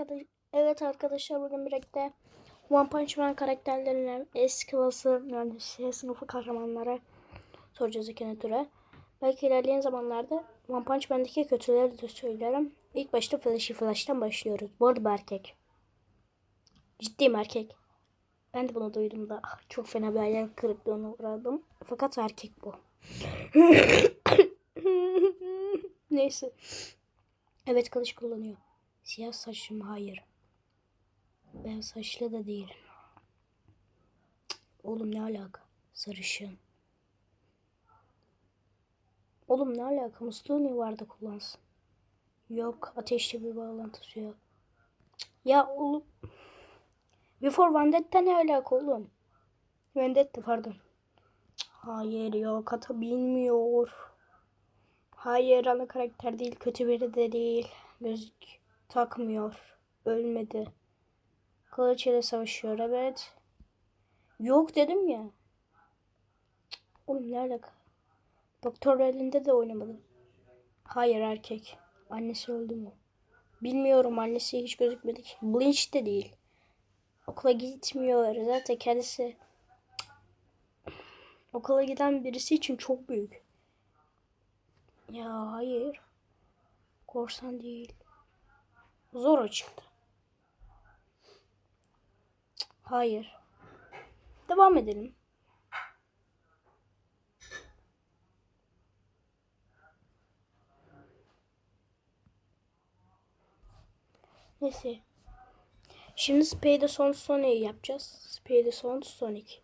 arkadaş Evet arkadaşlar bugün birlikte One Punch Man karakterlerine eski klası yani şey, sınıfı kahramanlara soracağız ikinci tura. Belki ilerleyen zamanlarda One Punch Man'daki kötüleri de söylerim. İlk başta Flashy Flash'tan başlıyoruz. Bu arada erkek. Ciddiyim erkek. Ben de bunu duydum da ah, çok fena bir hayal kırıklığına uğradım. Fakat erkek bu. Neyse. Evet kılıç kullanıyor. Siyah saçlı mı? Hayır. Beyaz saçlı da değil. Cık, Oğlum ne alaka? Sarışın. Oğlum ne alaka? Musluğu niye vardı kullansın? Yok. Ateşli bir bağlantısı yok. Ya oğlum. Before Vendetta ne alaka oğlum? Vendetta pardon. Hayır yok. Ata bilmiyor. Hayır ana karakter değil. Kötü biri de değil. Gözlük takmıyor. Ölmedi. Kılıç ile savaşıyor evet. Yok dedim ya. Oğlum ne alaka? Doktor elinde de oynamadı. Hayır erkek. Annesi öldü mü? Bilmiyorum annesi hiç gözükmedi ki. Blinch de değil. Okula gitmiyor. Zaten kendisi okula giden birisi için çok büyük. Ya hayır. Korsan değil. Zor çıktı. Hayır. Devam edelim. Neyse. Şimdi Spade son Sonic'i yapacağız. Spade son Sonic.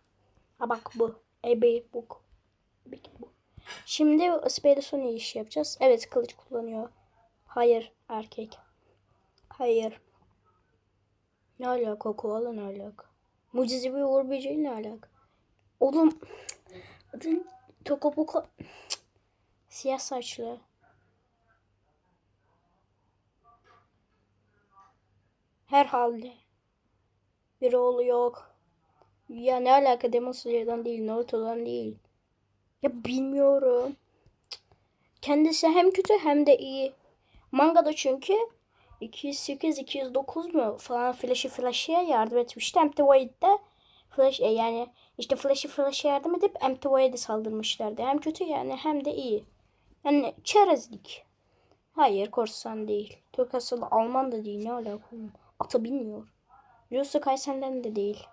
Ha bak bu. Ebe bu. Bu. Şimdi Spade Sonic iş yapacağız. Evet kılıç kullanıyor. Hayır erkek. Hayır. Ne alaka koala ne alaka? Mucizevi Uğur Böceği ne alaka? Oğlum adın Toko Boko siyah saçlı. Herhalde. Bir oğlu yok. Ya ne alaka Demon Slayer'dan değil, Naruto'dan değil. Ya bilmiyorum. Kendisi hem kötü hem de iyi. Mangada çünkü 208 209 mu falan Flash'ı Flash'e yardım etmişti. Empty Void'de Flash e, yani işte Flash'ı Flash'e yardım edip Empty Void'e saldırmışlardı. Hem kötü yani hem de iyi. Yani çerezlik. Hayır korsan değil. Türk asıllı Alman da değil. Ne alaka? Ata bilmiyor. Jujutsu Kaisen'den de değil.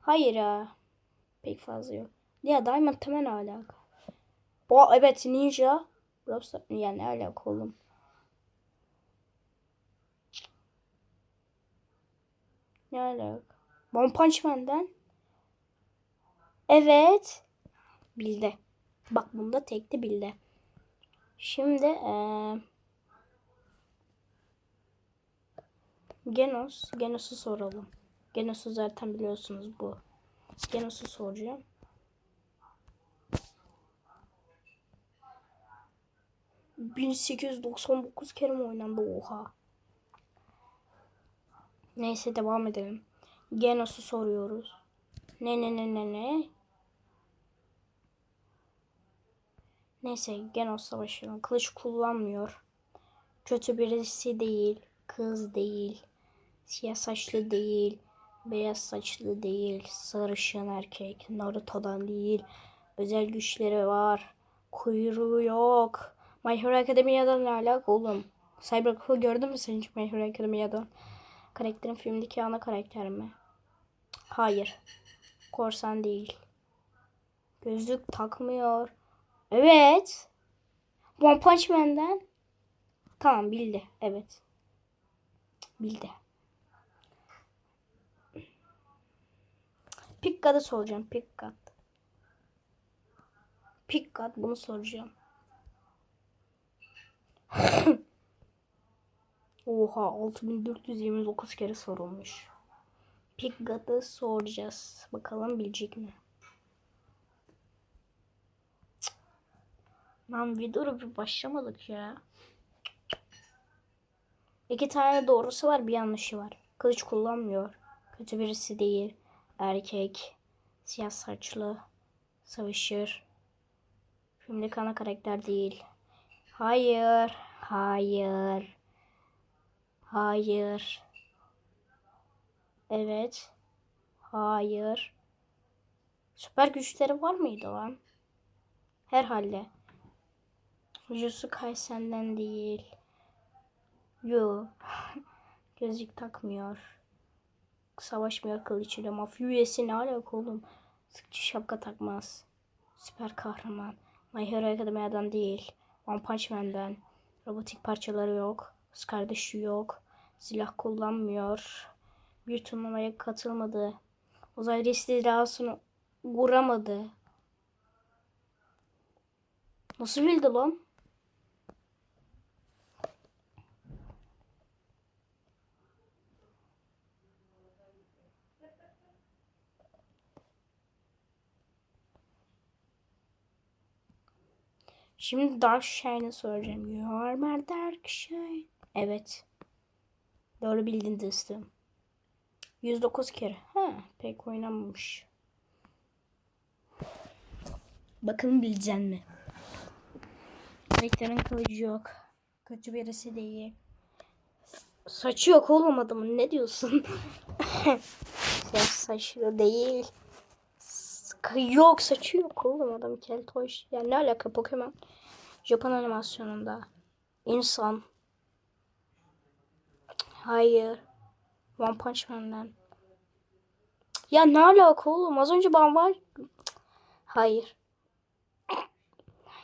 Hayır ya. Pek fazla yok. Ya Diamond temel alaka. O evet Ninja. Robster yani ne alaka oğlum. Ne alaka? One Punch Man'den. Evet. Bildi. Bak bunda tekti bildi. Şimdi eee Genos. Genos'u soralım. Genos'u zaten biliyorsunuz bu. Genos'u soracağım. ...1899 kere mi oynandı? Oha. Neyse devam edelim. Genos'u soruyoruz. Ne ne ne ne ne? Neyse Genos'la başlayalım. Kılıç kullanmıyor. Kötü birisi değil. Kız değil. Siyah saçlı değil. Beyaz saçlı değil. Sarışın erkek. Naruto'dan değil. Özel güçleri var. Kuyruğu yok. My Hero Academia'dan ne alaka oğlum? Cyberpunk gördün mü sen hiç My Hero Academia'dan? Karakterin filmdeki ana karakter mi? Hayır. Korsan değil. Gözlük takmıyor. Evet. One Punch Man'den. Tamam bildi. Evet. Bildi. Pickguard'ı soracağım. Pickguard. Pickguard bunu soracağım. Oha 6429 kere sorulmuş. Pickguard'ı soracağız. Bakalım bilecek mi? Cık. Lan videoda bir başlamadık ya. İki tane doğrusu var bir yanlışı var. Kılıç kullanmıyor. Kötü birisi değil. Erkek. Siyah saçlı. Savaşır. Filmde ana karakter değil. Hayır. Hayır. Hayır. Evet. Hayır. Süper güçleri var mıydı lan? Herhalde. Jutsu Kaisen'den değil. Yo. Gözlük takmıyor. Savaşmıyor kılıçıyla. Mafya üyesi ne alaka oğlum? Sıkıcı şapka takmaz. Süper kahraman. My Hero Academia'dan değil. One Punch Man'den. Robotik parçaları yok. Kız kardeşi yok. Silah kullanmıyor. Bir turnuvaya katılmadı. Uzay istilasını vuramadı. Nasıl bildi lan? Şimdi Dark Shine'ı soracağım. You are my Dark Shine. Evet. Doğru bildin dostum. 109 kere. Ha, pek oynanmamış. Bakın bileceksin mi? Karakterin kılıcı yok. Kötü birisi değil. Saçı yok oğlum adamın. Ne diyorsun? Sen saçlı değil. Yok saçı yok oğlum adam keltoş. Yani ne alaka Pokemon? Japon animasyonunda. İnsan. Hayır. One Punch Man'den. Ya ne alaka oğlum? Az önce ben var. Hayır.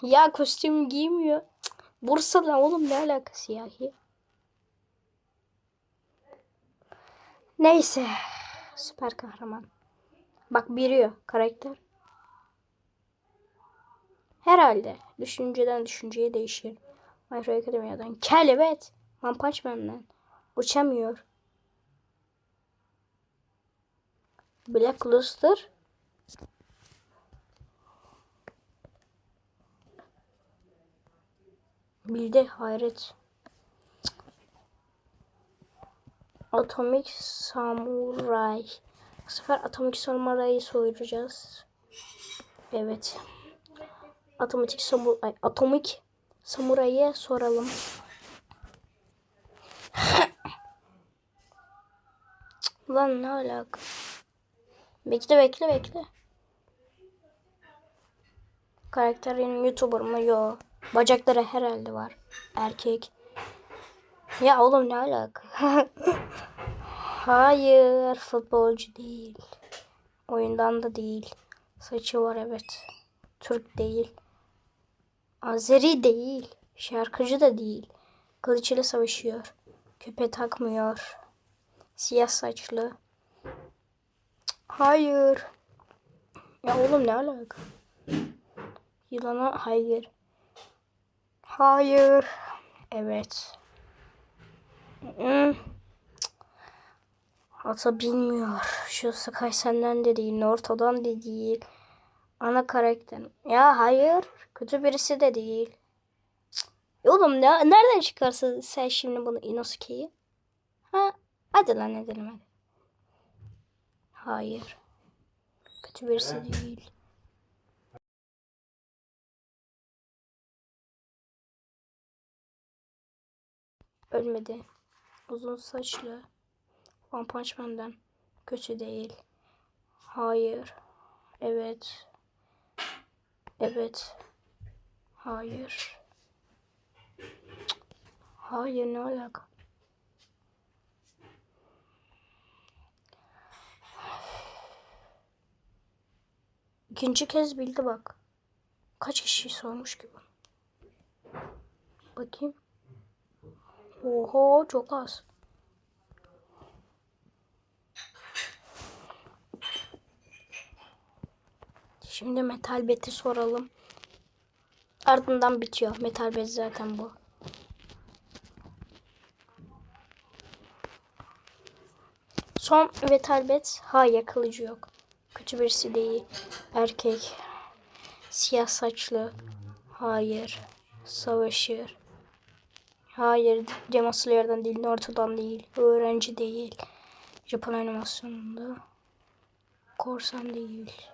Ya kostüm giymiyor. Bursalı oğlum ne alakası ya? Neyse. Süper kahraman. Bak biriyor karakter. Herhalde. Düşünceden düşünceye değişir. My Hero Academia'dan. Kel evet. One Punch Man'den. Uçamıyor. Black Luster. Bildi hayret. Atomic Samurai. Bu sefer Atomic Samurai'yi soyacağız. Evet. Atomic Samurai. Atomic Samurai'ye soralım. Lan ne alaka? Bekle bekle bekle. Karakterin YouTuber mı? Yo. Bacakları herhalde var. Erkek. Ya oğlum ne alaka? Hayır, futbolcu değil. Oyundan da değil. Saçı var evet. Türk değil. Azeri değil. Şarkıcı da değil. Kılıçla savaşıyor. Küpe takmıyor. Siyah saçlı. Hayır. Ya oğlum ne alaka? Yılana hayır. Hayır. Evet. Hmm. Ata bilmiyor. Şu Sky senden de değil. Ortadan da değil. Ana karakter. Ya hayır. Kötü birisi de değil. Cık. Oğlum ne, nereden çıkarsın sen şimdi bunu Inosuke'yi? Ha? Hadi lan edelim hadi. Hayır. Kötü birisi değil. Ölmedi. Uzun saçlı. One Punch Man'den. Kötü değil. Hayır. Evet. Evet. Hayır. Hayır ne alaka? İkinci kez bildi bak. Kaç kişi sormuş ki bu? Bakayım. Oho çok az. Şimdi metal beti soralım. Ardından bitiyor. Metal bet zaten bu. Son metal bet. Hayır kılıcı yok. Kötü birisi değil. Erkek. Siyah saçlı. Hayır. Savaşır. Hayır. Demon Slayer'dan değil. Naruto'dan değil. Öğrenci değil. Japon animasyonunda. Korsan değil.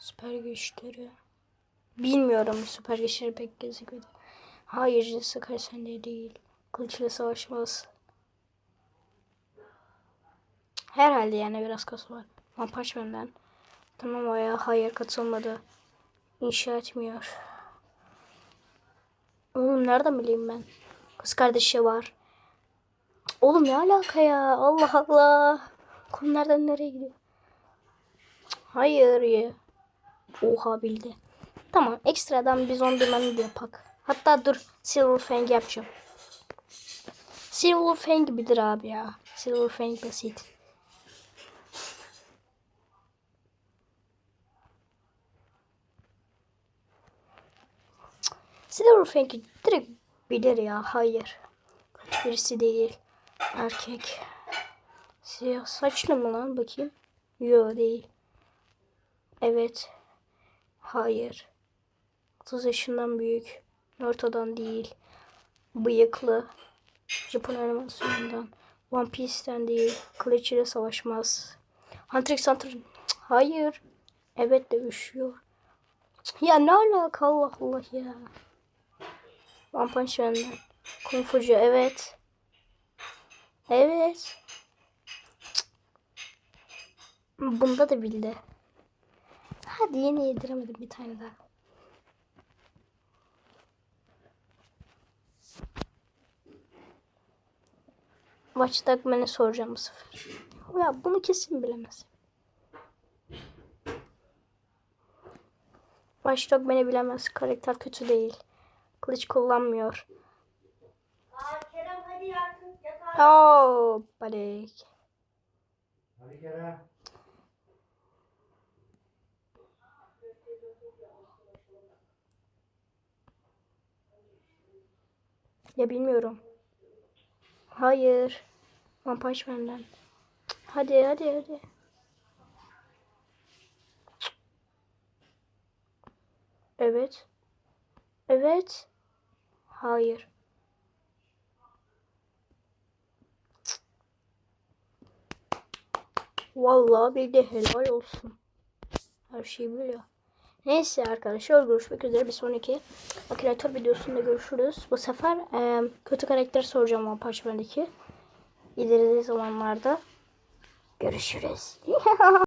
Süper güçleri. Bilmiyorum süper güçleri pek gözükmedi. Hayır Jessica sen de değil. Kılıçla savaşmaz. Herhalde yani biraz kası var. Punch Man'den. Tamam ya hayır katılmadı. İnşa etmiyor. Oğlum nereden bileyim ben? Kız kardeşi var. Oğlum ne alaka ya? Allah Allah. Konu nereden nereye gidiyor? Hayır ya. Oha bildi. Tamam ekstradan bir zombi mani yapak. Hatta dur Silver Fang yapacağım. Silver Fang bilir abi ya. Silver Fang basit. Silver Fang'i direkt bilir ya. Hayır. Birisi değil. Erkek. Siyah saçlı mı lan bakayım? Yok değil. Evet. Hayır. 30 yaşından büyük. Naruto'dan değil. Bıyıklı. Japon animasyonundan. One Piece'ten değil. Kılıç ile savaşmaz. Hunter x Hunter. Hayır. Evet de üşüyor. Ya ne alaka Allah Allah ya. One Punch Man'den. Kung Fucu evet. Evet. Bunda da bildi. Hadi yine yediremedim bir tane daha. Watch Dogman'e soracağım bu sefer. Ya bunu kesin bilemez. Watch Dogman'i bilemez. Karakter kötü değil. Kılıç kullanmıyor. Aa Kerem hadi yatağa. Oh, buddy. Hadi Kerem. Ya bilmiyorum. Hayır. Punch Man'den. Hadi hadi hadi. Evet. Evet. Hayır. Vallahi bildi helal olsun. Her şeyi biliyor. Neyse arkadaşlar görüşmek üzere bir sonraki Akinator videosunda görüşürüz. Bu sefer e, kötü karakter soracağım One Punch. İleride zamanlarda görüşürüz.